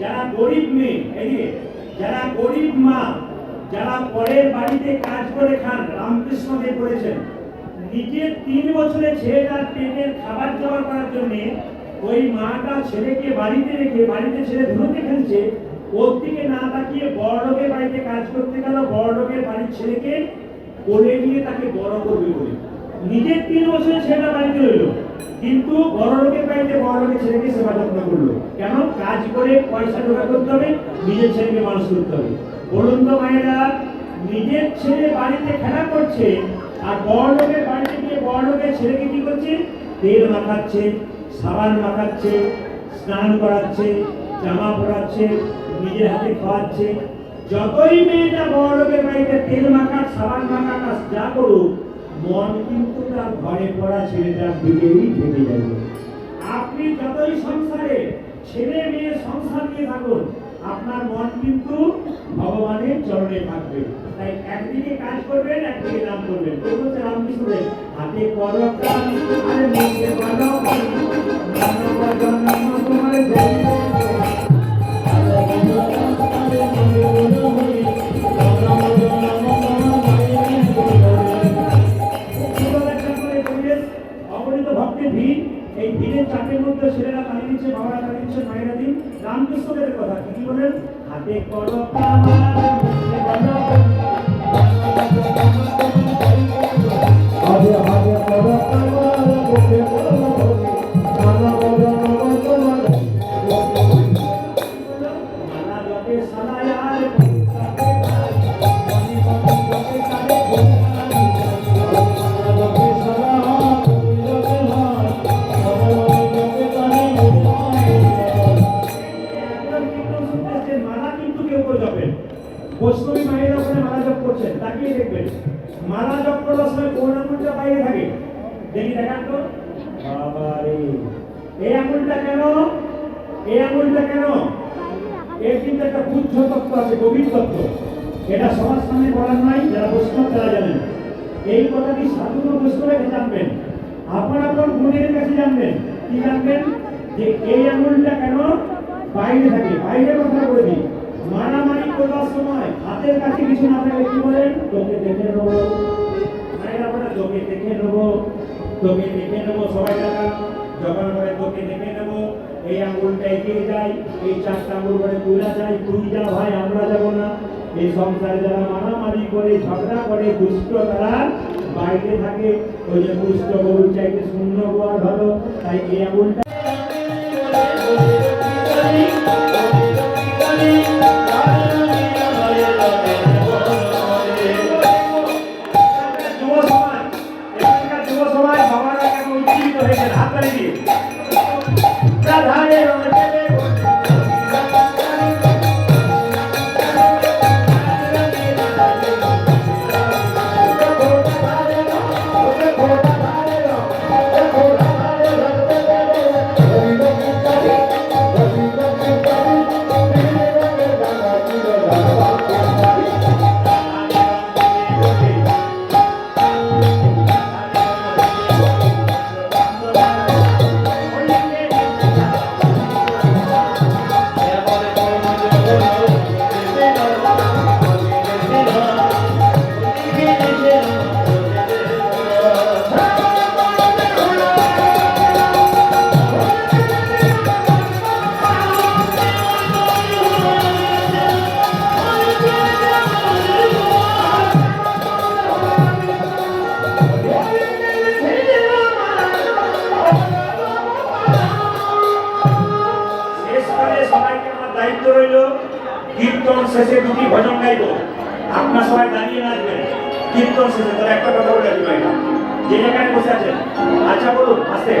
যারা গরিব মেয়ে যারা গরিব মা যারা পরের বাড়িতে কাজ করে খান, রামকৃষ্ণ দেব বলেছেন নিজের তিন বছরের ছেলেটার পেটের খাবার জোগাড় করার জন্য ওই মাটা ছেলেকে বাড়িতে রেখে, বাড়িতে ছেলে ধুলোতে খেলছে ওর দিকে না তাকিয়ে বড় লোকের বাড়িতে কাজ করতে গেল, বড় লোকের বাড়ির ছেলেকে কোলে নিয়ে তাকে বড় করবে বলে। নিজের তিন বছরের ছেলেটা বাড়িতে রইল, কিন্তু বড় লোকের বাড়িতে বড় লোকের ছেলেকে সেবা যত্ন করল। কেন? কাজ করে পয়সা জোগাড় করতে হবে, নিজের ছেলেকে মানুষ করতে হবে। বলুন মায়েরা নিজের ছেলে বাড়িতে খেলা করছে, আর বড় লোকের বাড়িতে গিয়ে বড় লোকের ছেলেকে কি করছে? তেল মাখাচ্ছে, সাবান মাখাচ্ছে, স্নান করাচ্ছে, জামা পরাচ্ছে, নিজের হাতে খাওয়াচ্ছে। যতই মেয়েটা বড় লোকের বাড়িতে তেল মাখাক, সাবান মাখাক, আর যা করুক, মন কিন্তু তার ঘরে পড়া ছেলেটার দিকেই থেকে যাবে। আপনি যতই সংসারে ছেলে মেয়ে সংসার নিয়ে থাকুন আপনার মন কিন্তু ভগবানের চরণে থাকবে। তাই একদিকে কাজ করবেন একদিকে নাম করবেন। কেউ বলছে রামকৃষ্ণ দেব, হাতে এই ভিড়ের চাপের মধ্যে ছেলেরা তালি দিচ্ছে বাবারা তালি দিচ্ছে মায়েরা দিন। রামকৃষ্ণদের কথা কি বলেন? হাতে করো বৈষ্ণবী মায়ের ওখানে মালা জপ করছেন, তাকিয়ে দেখবেন, মালা জপ করার সময় কোন বাইরে থাকে? দেখি দেখান তো। বাবারে, এই আঙুলটা কেন? এই আঙুলটা কেন? এর কিন্তু একটা বুদ্ধ তত্ত্ব আছে, গভীর তত্ত্ব। এটা সবার সামনে বলার নাই যারা বৈষ্ণব তারা জানেন। এই কথাটি সাধু ও বৈষ্ণবের জানবেন। আপন আপন গুণের কাছে জানবেন। কি জানবেন? যে এই আঙুলটা কেন বাইরে থাকে? বাইরে কথা বলে দিই। মারামারি করবার সময় হাতের কাছে কিছু না থাকলে কি বলেন? তোকে দেখে নেব। বলে তোকে দেখে নেব। তোকে দেখে নেব সবাই টাকা যখন বলে তোকে দেখে নেব। এই আঙুলটা এগিয়ে যায়, এই চারটা আঙুল করে তুলা যায়। তুই যা ভাই, আমরা যাব না। এই সংসারে যারা মারামারি করে, ঝগড়া করে, দুষ্ট তারা বাইরে থাকে। ওই যে দুষ্ট গরুর চাইতে শূন্য গোয়া ধরো তাই এই আঙুলটা শেষে দুটি ভজন গাইব। আপনার সবাই দাঁড়িয়ে নাচবেন। কীর্তন শেষে তার একটা কথা বলে দিবেন যে জায়গায় বসে আছেন আচ্ছা বলুন, আস্তে।